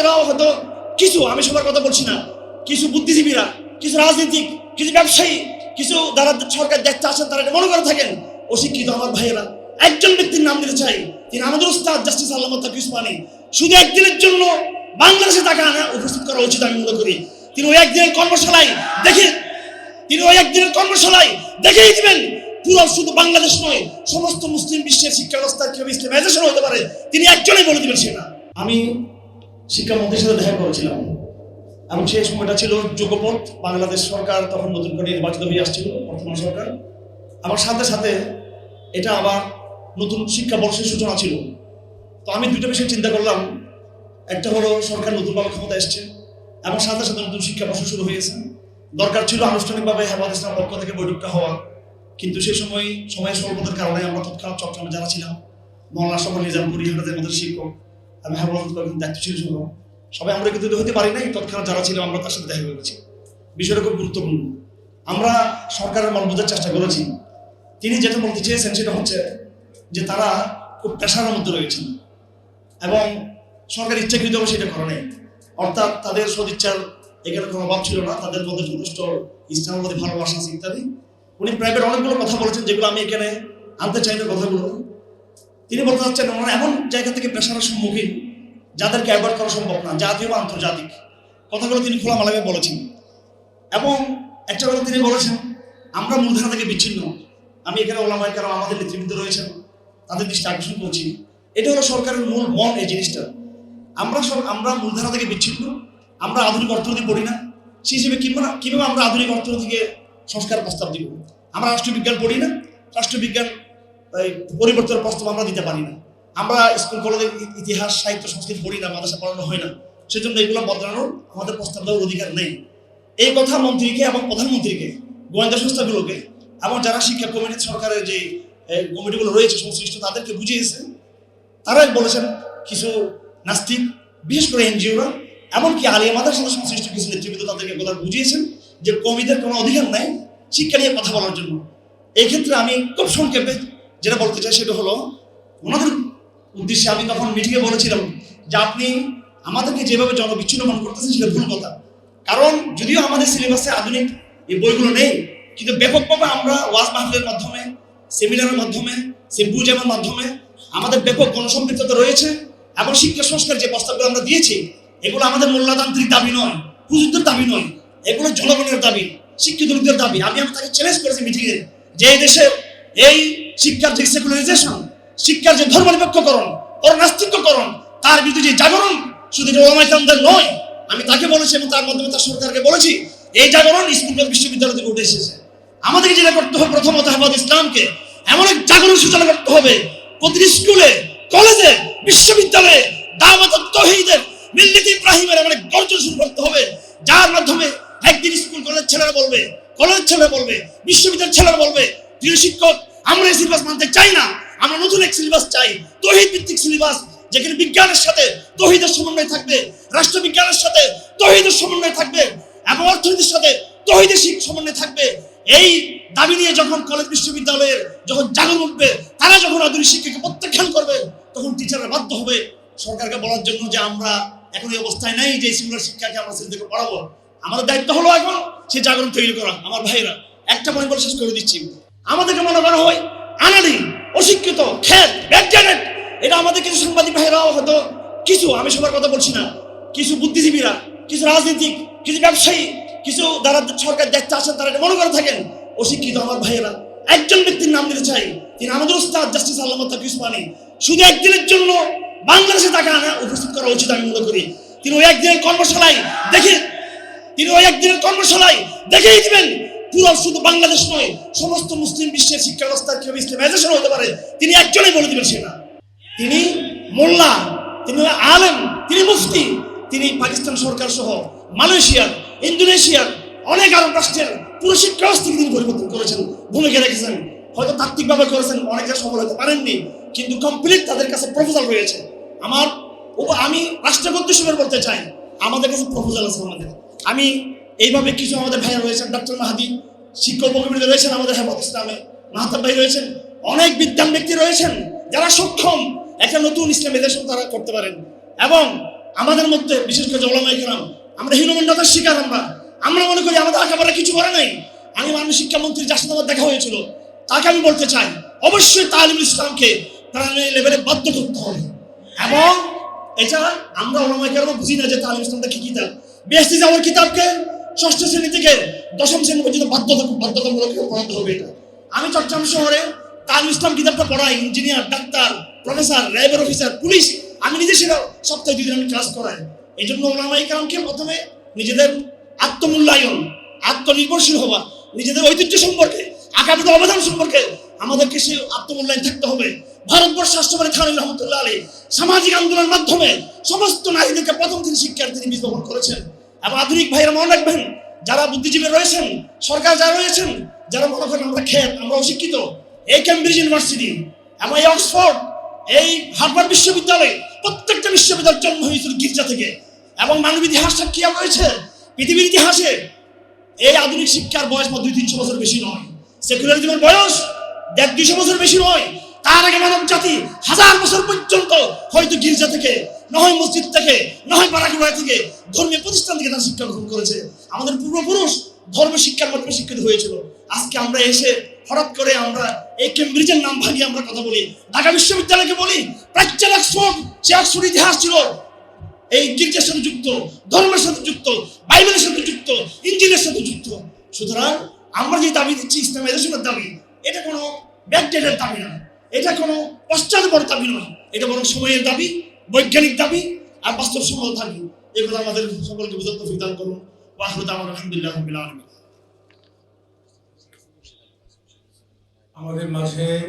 ভাইরাও হয়তো কিছু, আমি সবার কথা বলছি না। কিছু বুদ্ধিজীবীরা, কিছু রাজনীতিক, কিছু ব্যবসায়ী, কিছু যারা সরকার দেখতে আসেন, তারা মনে করে থাকেন, অশিক্ষিত আমার ভাইয়েরা। একজন ব্যক্তির নাম দিতে চাই, তিনি আমাদের উস্তাদ জাস্টিস আল্লাহ তাকিস মানি শুধু একদিনের জন্য বাংলাদেশে তাকে আনা উপস্থিত করা উচিত আমি মনে করি। তিনি ওই একদিনের কর্মশালায় দেখে, তিনি ওই একদিনের কর্মশালায় দেখেই দিবেন, পুরো শুধু বাংলাদেশ নয়, সমস্ত মুসলিম বিশ্বের শিক্ষা ব্যবস্থা কীভাবে ইসলামাইজেশন হতে পারে, তিনি একজনই বলে দিবেন সেটা। আমি শিক্ষামন্ত্রীর সাথে দেখা করেছিলাম। এবং সেই সময়টা ছিল যুগপথ বাংলাদেশ সরকার তখন নতুন করে নির্বাচিত হয়ে আসছিল, বর্তমান সরকার। আমার সাথে সাথে এটা আবার নতুন শিক্ষাবর্ষের সূচনা ছিল। তো আমি দুটো বিষয় চিন্তা করলাম। একটা হলো সরকার নতুনভাবে ক্ষমতা এসছে এবং সাথে সাথে নতুন শিক্ষাবর্ষ শুরু হয়েছে দরকার ছিল আনুষ্ঠানিকভাবে হেফাজ ইসলাম পক্ষ থেকে বৈঠকটা হওয়া। কিন্তু সেই সময় সময়ের স্বল্পতার কারণে আমরা তৎক্ষণাৎ চট্টগ্রামে যারা ছিলাম, মৌলানা সফর নিজামপুরি আমাদের মধ্যে শিক্ষক আমি হেফাজত করার দায়িত্ব ছিল ছিল সবাই আমরা কিন্তু হতে পারি নাই, তৎক্ষণাৎ যারা ছিলাম আমরা তার সাথে দেখা করেছি। বিষয়টা খুব গুরুত্বপূর্ণ। আমরা সরকারের মন বোঝার চেষ্টা করেছি। তিনি যেটা বলতে চেয়েছেন সেটা হচ্ছে যে তারা খুব পেশার মধ্যে রয়েছেন এবং সরকার ইচ্ছাকৃতভাবে সেটা করে নেই। অর্থাৎ তাদের সদিচ্ছার এখানে কোনো অভাব ছিল না, তাদের মধ্যে যথেষ্ট ইসলামের প্রতি ভালোবাসা ইত্যাদি। উনি প্রাইভেট অনেকগুলো কথা বলেছেন, যেগুলো আমি এখানে আনতে চাই না কথাগুলো। তিনি বলতে চাচ্ছেন আমরা এমন জায়গা থেকে প্রেশারের সম্মুখীন, যাদেরকে অ্যাভয়েড করা সম্ভব না জাতীয় বা আন্তর্জাতিক। কথাগুলো তিনি খোলামালাভাবে বলেছেন। এবং একটা কথা তিনি বলেছেন, আমরা মূলধারা থেকে বিচ্ছিন্ন। আমি এখানে ওলামায় কারণ আমাদের নেতৃবৃন্দ রয়েছেন, তাদের দৃষ্টি আকর্ষণ করছি। এটা হলো সরকারের মূল মন এই জিনিসটা। আমরা সব, আমরা মূলধারা থেকে বিচ্ছিন্ন, আমরা আধুনিক অর্থনীতি পড়ি না। সেই হিসেবে কিংবা কীভাবে আমরা আধুনিক অর্থনীতিকে সংস্কার প্রস্তাব দিব? আমরা রাষ্ট্রবিজ্ঞান পড়ি না। রাষ্ট্রবিজ্ঞান এই পরিবর্তনের প্রস্তাব আমরা দিতে পারি না। আমরা স্কুল, কলেজের ইতিহাস, সাহিত্য, সংস্কৃতি পড়ি না, মাদ্রাসা পড়ানো হয় না। সেজন্য এগুলো বদলানোর আমাদের প্রস্তাব দেওয়ার অধিকার নেই। এই কথা মন্ত্রীকে এবং প্রধানমন্ত্রীকে, গোয়েন্দা সংস্থাগুলোকে এবং যারা শিক্ষা কমিটি সরকারের যে কমিটিগুলো রয়েছে, সংশ্লিষ্ট তাদেরকে বুঝিয়েছে, তারাই বলেছেন কিছু নাস্তিক, বিশেষ করে এনজিওরা এমনকি আলিয়া মাদার সাথে সংশ্লিষ্ট কিছু নেতৃবৃন্দ তাদেরকে কথা বুঝিয়েছেন যে কমিদের কোনো অধিকার নাই শিক্ষা নিয়ে কথা বলার জন্য। এক্ষেত্রে আমি খুব সংক্ষেপে যেটা বলতে চাই সেটা হলো, ওনাদের উদ্দেশ্যে আমি তখন মিটিংয়ে বলেছিলাম যে আপনি আমাদেরকে যেভাবে জনবিচ্ছিন্ন মনে করতেছেন সেটা ভুল কথা। কারণ যদিও আমাদের সিলেবাসে আধুনিক এই বইগুলো নেই, কিন্তু ব্যাপকভাবে আমরা ওয়াজ মাহফিলের মাধ্যমে, সেমিনারের মাধ্যমে সিম্পোজিয়ামের মাধ্যমে আমাদের ব্যাপক গণসম্পৃক্ততা রয়েছে এবং শিক্ষা সংস্কার যে প্রস্তাবগুলো আমরা দিয়েছি, এগুলো আমাদের মোল্লাতান্ত্রিক দাবি নয়, হুজুরদের দাবি নয়, এগুলো জনগণের দাবি, শিক্ষিত লোকদের দাবি। আমি আমি তাকে চ্যালেঞ্জ করেছি মিটিংয়ে যে দেশে এই শিক্ষার যে সেকুলারাইজেশন শিক্ষার যে ধর্মনিরপেক্ষকরণ, ওর নাস্তিক্যকরণ তার বিরুদ্ধে যে জাগরণ, শুধু এটা ওলামাইকামদের নয়, আমি তাকে বলেছি এবং তার মাধ্যমে তার সরকারকে বলেছি, এই জাগরণ স্কুল বিশ্ববিদ্যালয় থেকে উঠে এসেছে। আমাদেরকে যেটা করতে হবে প্রথমত হেফাজ ইসলামকে এমন এক জাগরণ সূচনা করতে হবে, প্রতিটি স্কুলে, কলেজে, বিশ্ববিদ্যালয়ে দাওয়াত তহিদের মিল্লিত ইব্রাহিমের এমন এক গর্জন শুরু করতে হবে, যার মাধ্যমে একদিন স্কুল কলেজ ছেলেরা বলবে কলেজ ছেলেরা বলবে, বিশ্ববিদ্যালয়ের ছেলেরা বলবে, প্রিয় শিক্ষক আমরা এই সিলেবাস মানতে চাই না। আমরা নতুন এক সিলেবাস চাই। তহিদ ভিত্তিক সিলেবাস যেখানে বিজ্ঞানের সাথে তহিদের সমন্বয় থাকবে, রাষ্ট্রবিজ্ঞানের সাথে তহিদের সমন্বয় থাকবে, এবং অর্থনীতির সাথে তহিদের সমন্বয় থাকবে। এই দাবি নিয়ে যখন কলেজ বিশ্ববিদ্যালয়ের যখন জাগরণ উঠবে, তারা যখন আধুনিক শিক্ষাকে প্রত্যাখ্যান করবে, তখন টিচাররা বাধ্য হবে সরকারকে বলার জন্য যে আমরা এখন এই অবস্থায় নাই যে সিঙ্গুলার শিক্ষাকে আমরা ছেলেদেরকে পড়াবো। আমাদের দায়িত্ব হলো এখন সেই জাগরণ তৈরি করা, আমার ভাইরা একটা পয়েন্ট বলে শেষ করে দিচ্ছি। আমাদেরকে মনে করা হয় আনালি অশিক্ষিত, খেত ব্যাকজেনেট এটা আমাদের কিছু সাংবাদিক ভাইরাও হয়তো কিছু, আমি সবার কথা বলছি না। কিছু বুদ্ধিজীবীরা, কিছু রাজনীতিক, কিছু ব্যবসায়ী, কিছু যারা সরকার দেখতে আসেন, তারা মনে করে থাকেন, অশিক্ষিত আমার ভাইয়েরা। একজন ব্যক্তির নাম দিতে চাই, তিনি আমাদের উস্তাদ জাস্টিস আল্লাহ তাকিস মানি শুধু একদিনের জন্য বাংলাদেশে তাকে আনা উপস্থিত করা উচিত আমি মনে করি। তিনি ওই একদিনের কর্মশালায় দেখে তিনি ওই একদিনের কর্মশালায় দেখেই দিবেন পুরো শুধু বাংলাদেশ নয়, সমস্ত মুসলিম বিশ্বের শিক্ষা ব্যবস্থা কীভাবে ইসলামাইজেশন হতে পারে, তিনি একজনই বলে দিবেন সেটা। তিনি মোল্লা, তিনি আলেম, তিনি মুফতি, তিনি পাকিস্তান সরকার সহ মালয়েশিয়ার, ইন্দোনেশিয়ার অনেক আরব রাষ্ট্রের পুরো শিক্ষা ব্যবস্থাকে তিনি পরিবর্তন করেছেন, ভূমিকা রেখেছেন। হয়তো তাত্ত্বিকভাবে করেছেন, অনেকে সফল হতে পারেননি, কিন্তু কমপ্লিট তাদের কাছে প্রপোজাল রয়েছে। আমার আমি রাষ্ট্রীয় উদ্দেশ্যের বলতে চাই, আমাদের কাছে প্রপোজাল আছে আমাদের। আমি এইভাবে কিছু আমাদের ভাইয়া রয়েছেন ডক্টর মাহাদি, শিক্ষক উপকমিটি রয়েছেন আমাদের হেফাজ ইসলামে, মাহাতাব ভাই রয়েছেন, অনেক বিদ্যান ব্যক্তি রয়েছেন যারা সক্ষম একটা নতুন ইসলামাইজেশন তারা করতে পারেন। এবং আমাদের মধ্যে, বিশেষ করে ওলামাই কেরাম, আমরা হীনমন্ডতার শিকার আমরা। আমরা মনে করি আমাদের একেবারে কিছু করে নাই। আমি মাননীয় শিক্ষামন্ত্রী যার সাথে আমার দেখা হয়েছিল, তাকে আমি বলতে চাই, অবশ্যই তালিমুল ইসলামকে তারা লেভেলে বাধ্য করতে হবে। এবং এটা আমরা ওলামাই কেরাম বুঝি না যে তালিম ইসলামটা কি কিতাব। বেশি যাওয়ার কিতাবকে ষষ্ঠ শ্রেণি থেকে দশম শ্রেণি পর্যন্ত বাধ্যতা বাধ্যতামূলক পড়াতে হবে এটা। আমি চট্টগ্রাম শহরে তালিম ইসলাম কিতাবটা পড়াই, ইঞ্জিনিয়ার, ডাক্তার, প্রফেসর র্যাবের অফিসার পুলিশ। আমি নিজে সেটা সপ্তাহে দুই দিন আমি ক্লাস করাই। এই জন্য ওলামাই কালামকে প্রথমে নিজেদের আত্মমূল্যায়ন, আত্মনির্ভরশীল হওয়া, নিজেদের ঐতিহ্য সম্পর্কে আগামী অবদান সম্পর্কে আমাদেরকে সে আত্মমূল্যায়ন থাকতে হবে। ভারতবর্ষ রাষ্ট্রপতি খান রহমতুল্লাহ আলী সামাজিক আন্দোলনের মাধ্যমে সমস্ত নারীদেরকে প্রথম তিনি শিক্ষার তিনি বীজ করেছেন। এবং আধুনিক ভাইয়েরা মনে রাখবেন, যারা বুদ্ধিজীবী রয়েছেন, সরকার যারা রয়েছেন, যারা মনে করেন আমরা খেত, আমরা অশিক্ষিত, এই ক্যামব্রিজ ইউনিভার্সিটি এবং এই অক্সফোর্ড এই হার্ভার্ড বিশ্ববিদ্যালয়, প্রত্যেকটা বিশ্ববিদ্যালয় জন্ম হয়েছিল গির্জা থেকে। এবং মানব ইতিহাস সাক্ষী রয়েছে পৃথিবীর ইতিহাসে এই আধুনিক শিক্ষার বয়স মাত্র দুই তিনশো বছর বেশি নয়। সেকুলারিজমের বয়স দেড় দুইশো বছর বেশি নয়। তার আগে মানব জাতি হাজার বছর পর্যন্ত হয়তো গির্জা থেকে নয় মসজিদ থেকে নয় পাড়াগুড়া থেকে ধর্মীয় প্রতিষ্ঠান থেকে তারা শিক্ষা গ্রহণ করেছে। আমাদের পূর্বপুরুষ ধর্ম শিক্ষার মাধ্যমে শিক্ষিত হয়েছিল। আজকে আমরা এসে হঠাৎ করে আমরা এই কেমব্রিজের নাম ভাঙিয়ে আমরা কথা বলি। ঢাকা বিশ্ববিদ্যালয়কে বলি, প্রাচ্যের অক্সফোর্ড সে অক্সফোর্ড ইতিহাস ছিল, এই গির্জার সাথে যুক্ত, ধর্মের সাথে যুক্ত, বাইবেলের সাথে যুক্ত ইঞ্জিনের সাথে যুক্ত। সুতরাং আমরা যে দাবি দিচ্ছি ইসলাম এদেশের দাবি, এটা কোনো ব্যাকডেটের দাবি না। এটা কোনো পশ্চাৎপর দাবি নয়। এটা বরং সময়ের দাবি, বৈজ্ঞানিক দাবি আর বাস্তব বাস্তবসম্মত দাবি। এগুলো আমাদের সকলকে বুঝতে ফিদান করুন। ওয়াহরুদ আমার আলহামদুলিল্লাহ আলামিন। আমাদের মাঝে